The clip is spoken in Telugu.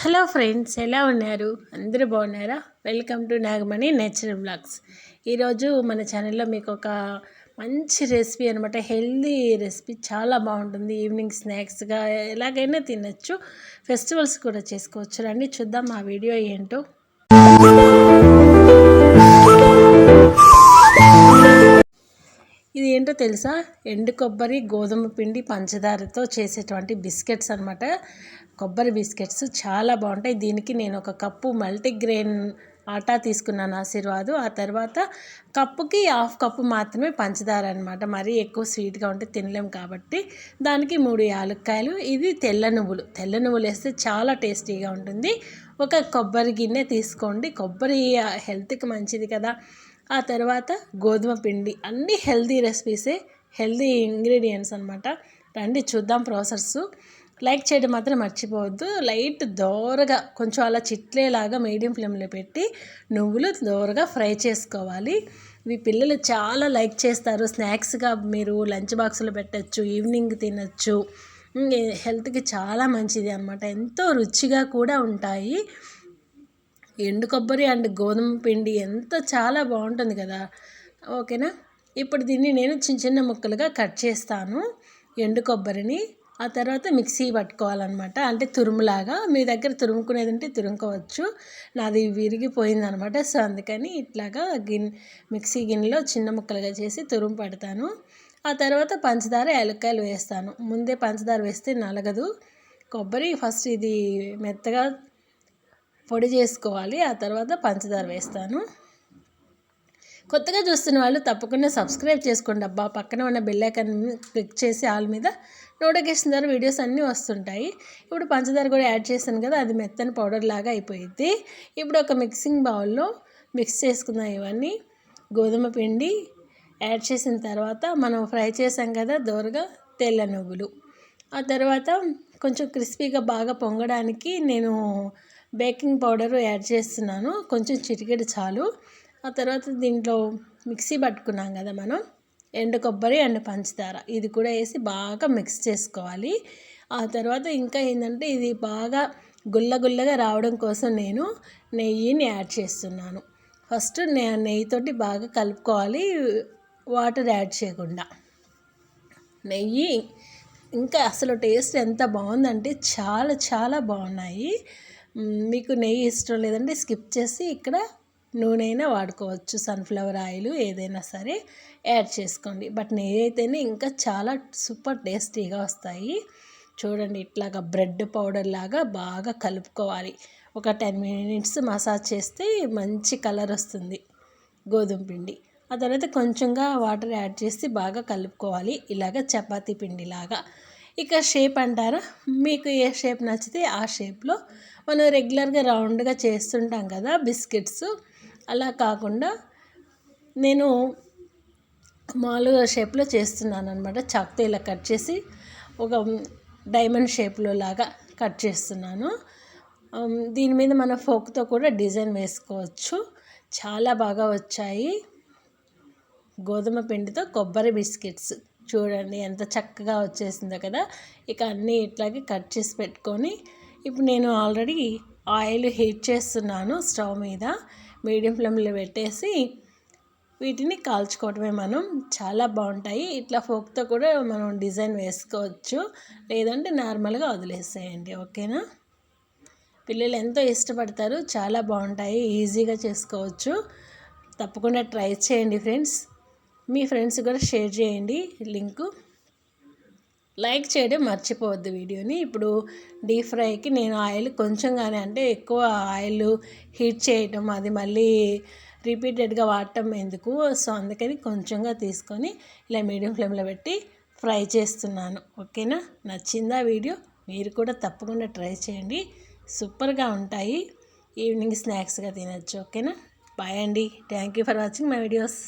హలో ఫ్రెండ్స్ ఎలా ఉన్నారు? అందరూ బాగున్నారా? Welcome to Nagamani natural blogs. ఈరోజు మన ఛానల్లో మీకు ఒక మంచి రెసిపీ అనమాట హెల్దీ రెసిపీ చాలా బాగుంటుంది. ఈవినింగ్ స్నాక్స్గా ఎలాగైనా తినచ్చు. ఫెస్టివల్స్ కూడా చేసుకోవచ్చు. రండి చూద్దాం ఆ వీడియో ఏంటో. ఏంటో తెలుసా? ఎండు కొబ్బరి గోధుమ పిండి పంచదారతో చేసేటువంటి బిస్కెట్స్ అనమాట కొబ్బరి బిస్కెట్స్ చాలా బాగుంటాయి. దీనికి నేను ఒక కప్పు మల్టీగ్రెయిన్ ఆటా తీసుకున్నాను ఆశీర్వాదు. ఆ తర్వాత కప్పుకి హాఫ్ కప్పు మాత్రమే పంచదార అనమాట మరీ ఎక్కువ స్వీట్గా ఉంటే తినలేం కాబట్టి దానికి మూడు యాలక్కాయలు ఇది తెల్ల నువ్వులు. తెల్ల నువ్వులు వేస్తే చాలా టేస్టీగా ఉంటుంది. ఒక కొబ్బరి గిన్నె తీసుకోండి. కొబ్బరి హెల్త్కి మంచిది కదా. ఆ తర్వాత గోధుమ పిండి. అన్నీ హెల్దీ రెసిపీసే హెల్తీ ఇంగ్రీడియంట్స్ అనమాట రండి చూద్దాం ప్రాసెస్ లైక్ చేయడం మాత్రం మర్చిపోవద్దు. లైట్ దోరగా కొంచెం అలా చిట్లేలాగా మీడియం ఫ్లేమ్లో పెట్టి నువ్వులు దోరగా ఫ్రై చేసుకోవాలి. ఇవి పిల్లలు చాలా లైక్ చేస్తారు. స్నాక్స్గా మీరు లంచ్ బాక్స్లో పెట్టచ్చు ఈవినింగ్ తినచ్చు. హెల్త్కి చాలా మంచిది అనమాట ఎంతో రుచిగా కూడా ఉంటాయి. ఎండు కొబ్బరి అండ్ గోధుమ పిండి ఎంత చాలా బాగుంటుంది కదా. ఓకేనా? ఇప్పుడు దీన్ని నేను చిన్న చిన్న ముక్కలుగా కట్ చేస్తాను ఎండు కొబ్బరిని. ఆ తర్వాత మిక్సీ పట్టుకోవాలన్నమాట. అంటే తురుములాగా. మీ దగ్గర తురుముకునేది ఉంటే తురుముకోవచ్చు. నాది విరిగిపోయిందనమాట సో అందుకని ఇట్లాగా గిన్నె మిక్సీ గిన్నెలో చిన్న ముక్కలుగా చేసి తురుము పెడతాను. ఆ తర్వాత పంచదార యాలక్కాయలు వేస్తాను. ముందే పంచదార వేస్తే నలగదు. కొబ్బరి ఫస్ట్ ఇది మెత్తగా పొడి చేసుకోవాలి ఆ తర్వాత పంచదార వేస్తాను. కొత్తగా చూస్తున్న వాళ్ళు తప్పకుండా సబ్స్క్రైబ్ చేసుకోండి అబ్బా. పక్కన ఉన్న బెల్లైకన్ క్లిక్ చేసి ఆల్ మీద నోటిఫికేషన్ ద్వారా వీడియోస్ అన్నీ వస్తుంటాయి. ఇప్పుడు పంచదార కూడా యాడ్ చేశాను కదా అది మెత్తని పౌడర్ లాగా అయిపోయింది ఇప్పుడు ఒక మిక్సింగ్ బౌల్లో మిక్స్ చేసుకుందాం ఇవన్నీ గోధుమ పిండి యాడ్ చేసిన తర్వాత మనం ఫ్రై చేసాం కదా దోరగా తెల్ల నువ్వులు. ఆ తర్వాత కొంచెం క్రిస్పీగా బాగా పొంగడానికి నేను బేకింగ్ పౌడర్ యాడ్ చేస్తున్నాను. కొంచెం చిటికెడు చాలు. ఆ తర్వాత దీంట్లో మిక్సీ పట్టుకున్నాం కదా మనం. ఎండు కొబ్బరి అండ్ పంచదార. ఇది కూడా వేసి బాగా మిక్స్ చేసుకోవాలి. ఆ తర్వాత ఇంకా ఏంటంటే ఇది బాగా గుల్ల గుల్లగా రావడం కోసం నేను నెయ్యిని యాడ్ చేస్తున్నాను. ఫస్ట్ నే నెయ్యితోటి బాగా కలుపుకోవాలి. వాటర్ యాడ్ చేయకుండా. నెయ్యి ఇంకా అసలు టేస్ట్ ఎంత బాగుందంటే చాలా చాలా బాగున్నాయి. మీకు నెయ్యి ఇష్టం లేదంటే స్కిప్ చేసి ఇక్కడ నూనె అయినా వాడుకోవచ్చు. సన్ఫ్లవర్ ఆయిల్ ఏదైనా సరే యాడ్ చేసుకోండి. బట్ నెయ్యి అయితేనే ఇంకా చాలా సూపర్ టేస్టీగా వస్తాయి. చూడండి ఇట్లాగా బ్రెడ్ పౌడర్ లాగా బాగా కలుపుకోవాలి. ఒక టెన్ మినిట్స్ మసాజ్ చేస్తే మంచి కలర్ వస్తుంది గోధుమ పిండి. ఆ తర్వాత కొంచెంగా వాటర్ యాడ్ చేసి బాగా కలుపుకోవాలి. ఇలాగ చపాతీ పిండిలాగా. ఇక షేప్ అంటారా? మీకు ఏ షేప్ నచ్చితే ఆ షేప్లో మనం రెగ్యులర్గా రౌండ్గా చేస్తుంటాం కదా బిస్కెట్స్. అలా కాకుండా నేను మామూలుగా షేప్లో చేస్తున్నాను అనమాట చాక్తో ఇలా కట్ చేసి ఒక డైమండ్ షేప్లో లాగా కట్ చేస్తున్నాను. దీని మీద మన ఫోక్తో కూడా డిజైన్ వేసుకోవచ్చు. చాలా బాగా వచ్చాయి. గోధుమ పిండితో కొబ్బరి బిస్కెట్స్. చూడండి ఎంత చక్కగా వచ్చేసిందో కదా. ఇక అన్నీ ఇట్లాగే కట్ చేసి పెట్టుకొని ఇప్పుడు నేను ఆల్రెడీ ఆయిల్ హీట్ చేస్తున్నాను స్టవ్ మీద మీడియం ఫ్లేమ్లో పెట్టేసి వీటిని కాల్చుకోవటమే మనం. చాలా బాగుంటాయి. ఇట్లా ఫోక్తో కూడా మనం డిజైన్ వేసుకోవచ్చు. లేదంటే నార్మల్గా వదిలేసేయండి. ఓకేనా? పిల్లలు ఎంతో ఇష్టపడతారు. చాలా బాగుంటాయి. ఈజీగా చేసుకోవచ్చు. తప్పకుండా ట్రై చేయండి ఫ్రెండ్స్. మీ ఫ్రెండ్స్ కూడా షేర్ చేయండి. లింకు లైక్ చేయడం మర్చిపోవద్దు వీడియోని. ఇప్పుడు డీప్ ఫ్రైకి నేను ఆయిల్ కొంచెంగానే అంటే ఎక్కువ ఆయిల్ హీట్ చేయటం అది మళ్ళీ రిపీటెడ్గా వాడటం ఎందుకు? సో అందుకని కొంచెంగా తీసుకొని ఇలా మీడియం ఫ్లేమ్లో పెట్టి ఫ్రై చేస్తున్నాను. ఓకేనా? నచ్చిందా వీడియో? మీరు కూడా తప్పకుండా ట్రై చేయండి. సూపర్గా ఉంటాయి. ఈవినింగ్ స్నాక్స్గా తినచ్చు. ఓకేనా? బాయ్ అండి. Thank you for watching my videos.